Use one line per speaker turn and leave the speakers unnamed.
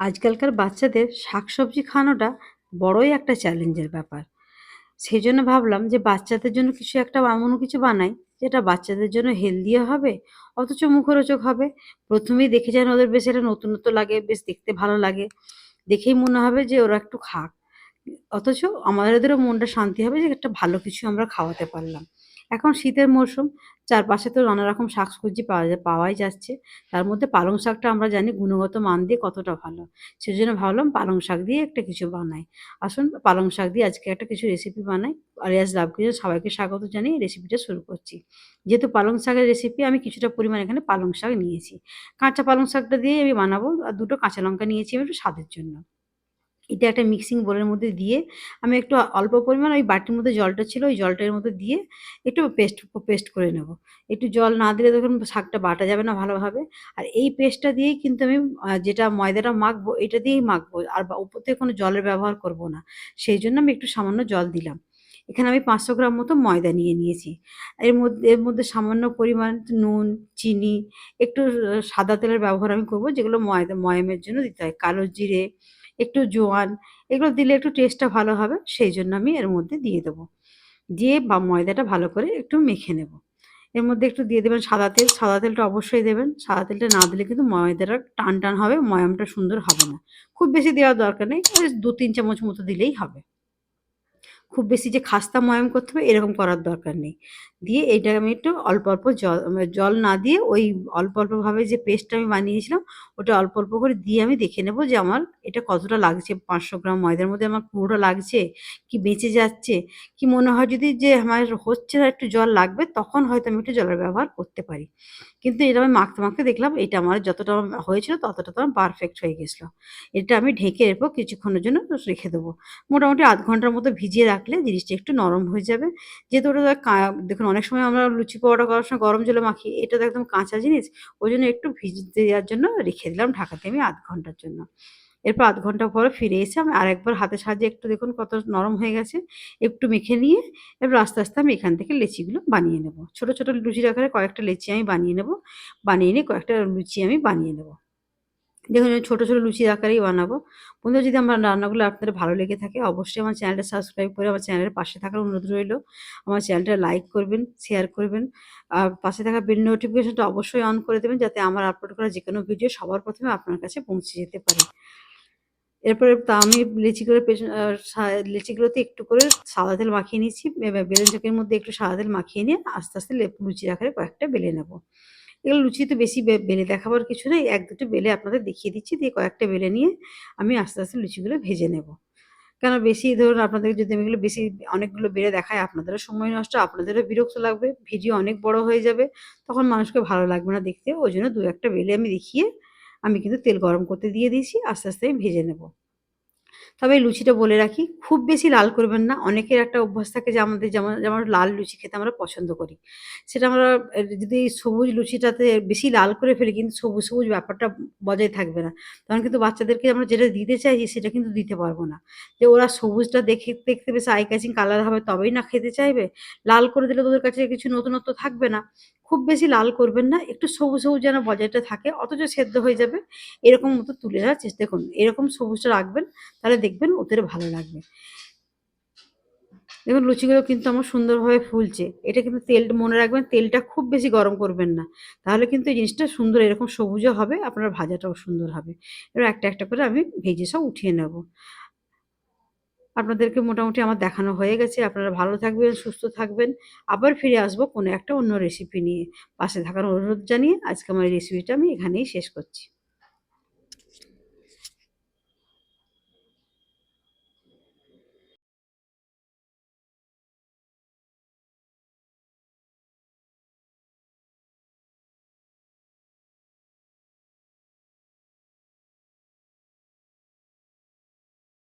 আজকালকার বাচ্চাদের শাকসবজি খাওয়ানোটা বড়ই একটা চ্যালেঞ্জের ব্যাপার। সেই জন্য ভাবলাম যে বাচ্চাদের জন্য কিছু একটা এমন কিছু বানাই যেটা বাচ্চাদের জন্য হেলদিও হবে অথচ মুখরোচক হবে। প্রথমেই দেখে যেন ওদের বেশ একটা নতুনত্ব লাগে, বেশ দেখতে ভালো লাগে। দেখেই মনে হবে যে ওরা একটু খাক। অথচ আমাদেরও মনটা শান্তি হবে যে একটা ভালো কিছু আমরা খাওয়াতে পারলাম। এখন শীতের মরশুম, চারপাশে তো নানা রকম শাকসবজি পাওয়া পাওয়াই যাচ্ছে। তার মধ্যে পালং শাকটা আমরা জানি গুণগত মান দিয়ে কতটা ভালো। সেজন্য ভাবলাম পালং শাক দিয়ে একটা কিছু বানাই। আসুন পালং শাক দিয়ে আজকে একটা কিছু রেসিপি বানাই। আলিয়াস লাভ কিচেন সবাইকে স্বাগত জানিয়ে রেসিপিটা শুরু করছি। যেহেতু পালং শাকের রেসিপি আমি কিছুটা পরিমাণ এখানে পালং শাক নিয়েছি। কাঁচা পালং শাকটা দিয়েই আমি বানাবো। আর দুটো কাঁচা লঙ্কা নিয়েছি আমি একটু স্বাদের জন্য। এটা একটা মিক্সিং বোলের মধ্যে দিয়ে আমি একটু অল্প পরিমাণ ওই বাটির মধ্যে জলটা ছিল ওই জলটার মধ্যে দিয়ে একটু পেস্ট পেস্ট করে নেব। একটু জল না দিলে দেখুন শাকটা বাটা যাবে না ভালোভাবে। আর এই পেস্টটা দিয়েই কিন্তু আমি যেটা ময়দাটা মাখবো এটা দিয়েই মাখবো। আর উপর থেকে কোনো জলের ব্যবহার করব না। সেই জন্য আমি একটু সামান্য জল দিলাম। এখানে আমি ৫০০ গ্রাম মতো ময়দা নিয়ে নিয়েছি। এর মধ্যে এর মধ্যে সামান্য পরিমাণ নুন, চিনি, একটু সাদা তেলের ব্যবহার আমি করব যেগুলো ময়দা ময়ামের জন্য দিতে হয়। কালো জিরে, একটু জোয়ান এগুলো দিলে একটু টেস্টটা ভালো হবে সেই জন্য আমি এর মধ্যে দিয়ে দেবো। দিয়ে বা ময়দাটা ভালো করে একটু মেখে নেব। এর মধ্যে একটু দিয়ে দেবেন সাদা তেল, সাদা তেলটা অবশ্যই দেবেন। সাদা তেলটা না দিলে কিন্তু ময়দাটা টান, টান হবে, ময়ামটা সুন্দর হবে না। খুব বেশি দেওয়ার দরকার নেই। দু তিন চামচ মতো দিলেই হবে। খুব বেশি যে খাস্তা ময়াম করতে হবে এরকম করার দরকার নেই। দিয়ে এইটা আমি একটু অল্প, অল্প জল জল না দিয়ে ওই অল্প, অল্পভাবে যে পেস্টটা আমি বানিয়েছিলাম ওটা অল্প, অল্প করে দিয়ে আমি দেখে নেব যে আমার এটা কতটা লাগছে ৫০০ গ্রাম ময়দার মধ্যে আমার পুরোটা লাগছে, কি বেঁচে যাচ্ছে, কি মনে হয় যদি যে আমার হচ্ছে না একটু জল লাগবে তখন হয়তো আমি একটু জলের ব্যবহার করতে পারি। কিন্তু এটা আমি মাখতে, মাখতে দেখলাম এটা আমার যতটা হয়েছিল ততটা তো আমার পারফেক্ট হয়ে গেছিল এটা আমি ঢেকে এরপর কিছুক্ষণের জন্য রেখে দেবো। মোটামুটি আধ ঘণ্টার মতো ভিজিয়ে রাখলে জিনিসটা একটু নরম হয়ে যাবে। যেহেতু ওটা দেখুন অনেক সময় আমরা লুচি পরোটা করার সময় গরম জলে মাখি। এটা তো একদম কাঁচা জিনিস। ওই জন্য একটু ভিজতে দেওয়ার জন্য রেখে দিলাম ঢাকাতে আমি আধ ঘণ্টার জন্য। এরপর আধ ঘণ্টা পরে ফিরে এসে আমি আরেকবার হাতের সাহায্যে একটু দেখুন কত নরম হয়ে গেছে। একটু মেখে নিয়ে এরপর আস্তে, আস্তে আমি এখান থেকে লেচিগুলো বানিয়ে নেব। ছোট, ছোট লুচির আকারে কয়েকটা লেচি আমি বানিয়ে নেব। বানিয়ে নিয়ে কয়েকটা লুচি আমি বানিয়ে নেব। দেখুন ছোটো ছোটো লুচির আকারেই বানাবো। বন্ধুরা যদি আমার রান্নাগুলো আপনাদের ভালো লেগে থাকে অবশ্যই আমার চ্যানেলটা সাবস্ক্রাইব করে আমার চ্যানেলের পাশে থাকার অনুরোধ রইল। আমার চ্যানেলটা লাইক করবেন, শেয়ার করবেন। আর পাশে থাকা বেল নোটিফিকেশনটা অবশ্যই অন করে দেবেন যাতে আমার আপলোড করা যে কোনো ভিডিও সবার প্রথমে আপনার কাছে পৌঁছে যেতে পারে। এরপরে তা আমি লেচিগুলোর পেছন লেচিগুলোতে একটু করে সাদা তেল মাখিয়ে নিয়েছি। বেলেন চকের মধ্যে একটু সাদা তেল মাখিয়ে নিয়ে আস্তে, আস্তে লুচির আকারে কয়েকটা বেলে নেব। এগুলো লুচি তো বেশি বেলে দেখাবার কিছু নেই। এক দুটো বেলে আপনাদের দেখিয়ে দিচ্ছি। দিয়ে কয়েকটা বেলে নিয়ে আমি আস্তে, আস্তে লুচিগুলো ভেজে নেব। কেন বেশি ধরুন আপনাদের যদি আমি এগুলো বেশি অনেকগুলো বেলে দেখাই আপনাদেরও সময় নষ্ট, আপনাদেরও বিরক্ত লাগবে। ভিডিও অনেক বড় হয়ে যাবে। তখন মানুষকে ভালো লাগবে না দেখতে। ওই জন্য দু একটা বেলে আমি দেখিয়ে আমি কিন্তু তেল গরম করতে দিয়ে দিয়েছি। আস্তে, আস্তে আমি ভেজে নেব। তবে লুচিটা বলে রাখি, খুব বেশি লাল করবেন না। অনেকের একটা অভ্যাস থাকে যে আমাদের যেমন যেমন লাল লুচি খেতে আমরা পছন্দ করি। সেটা আমরা যদি সবুজ লুচিটাতে বেশি লাল করে ফেলি কিন্তু সবুজ, সবুজ ব্যাপারটা বজায় থাকবে না। তখন কিন্তু বাচ্চাদেরকে আমরা যেটা দিতে চাইছি সেটা কিন্তু দিতে পারব না। যে ওরা সবুজটা দেখে দেখতে বেশ আই ক্যাচিং কালার হবে তবেই না খেতে চাইবে। লাল করে দিলে তো ওদের কাছে কিছু নতুনত্ব থাকবে না। খুব বেশি লাল করবেন না। একটু সবুজ, সবুজ যেন বজায়টা থাকে অথচ সেদ্ধ হয়ে যাবে। এরকম মতো তুলে নেওয়ার চেষ্টা করুন। এরকম সবুজটা রাখবেন তাহলে দেখবেন ওদের ভালো লাগবে। দেখুন লুচিগুলো কিন্তু আমার সুন্দরভাবে ফুলছে। এটা কিন্তু তেলটা মনে রাখবেন তেলটা খুব বেশি গরম করবেন না। তাহলে কিন্তু এই জিনিসটা সুন্দর এরকম সবুজও হবে, আপনার ভাজাটাও সুন্দর হবে। এবার একটা, একটা করে আমি ভেজে সব উঠিয়ে নেব। আপনাদেরকে মোটামুটি আমার দেখানো হয়ে গেছে। আপনারা ভালো থাকবেন, সুস্থ থাকবেন। আবার ফিরে আসব কোনো একটা অন্য রেসিপি নিয়ে। পাশে থাকার অনুরোধ জানিয়ে আজকে আমার রেসিপিটা আমি এখানেই শেষ করছি।